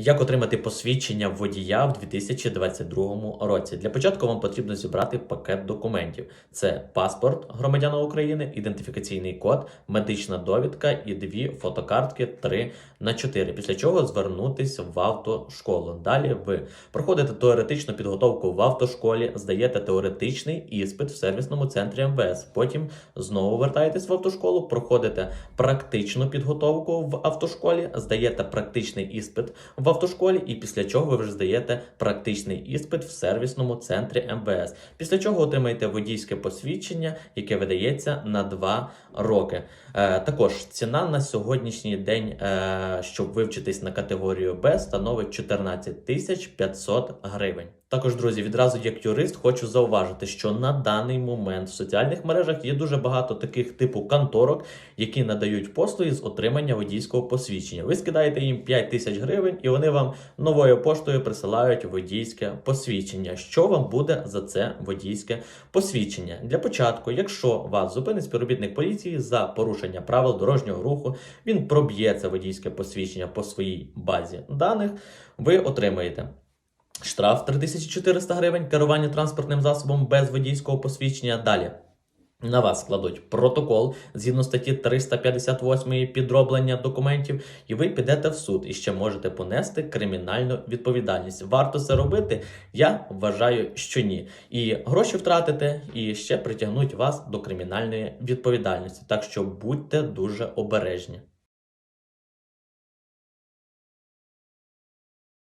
Як отримати посвідчення водія в 2022 році? Для початку вам потрібно зібрати пакет документів: це паспорт громадяна України, ідентифікаційний код, медична довідка і дві фотокартки 3 на 4 Після чого звернутись в автошколу. Далі ви проходите теоретичну підготовку в автошколі, здаєте теоретичний іспит в сервісному центрі МВС. Потім знову вертаєтесь в автошколу, проходите практичну підготовку в автошколі, здаєте практичний іспит в автошколі, і після чого ви вже здаєте практичний іспит в сервісному центрі МВС. Після чого отримаєте водійське посвідчення, яке видається на 2 роки. Е, також ціна на сьогоднішній день, е, щоб вивчитись на категорію Б, становить 14 500 гривень. Також, друзі, відразу як юрист хочу зауважити, що на даний момент в соціальних мережах є дуже багато таких типу конторок, які надають послуги з отримання водійського посвідчення. Ви скидаєте їм 5 тисяч гривень, і вони вам новою поштою присилають водійське посвідчення. Що вам буде за це водійське посвідчення? Для початку, якщо вас зупинить співробітник поліції за порушення правил дорожнього руху, він проб'є це водійське посвідчення по своїй базі даних, ви отримаєте. Штраф 3400 гривень, керування транспортним засобом без водійського посвідчення. Далі на вас складуть протокол згідно статті 358 підроблення документів, і ви підете в суд і ще можете понести кримінальну відповідальність. Варто це робити? Я вважаю, що ні. І гроші втратите, і ще притягнуть вас до кримінальної відповідальності. Так що будьте дуже обережні.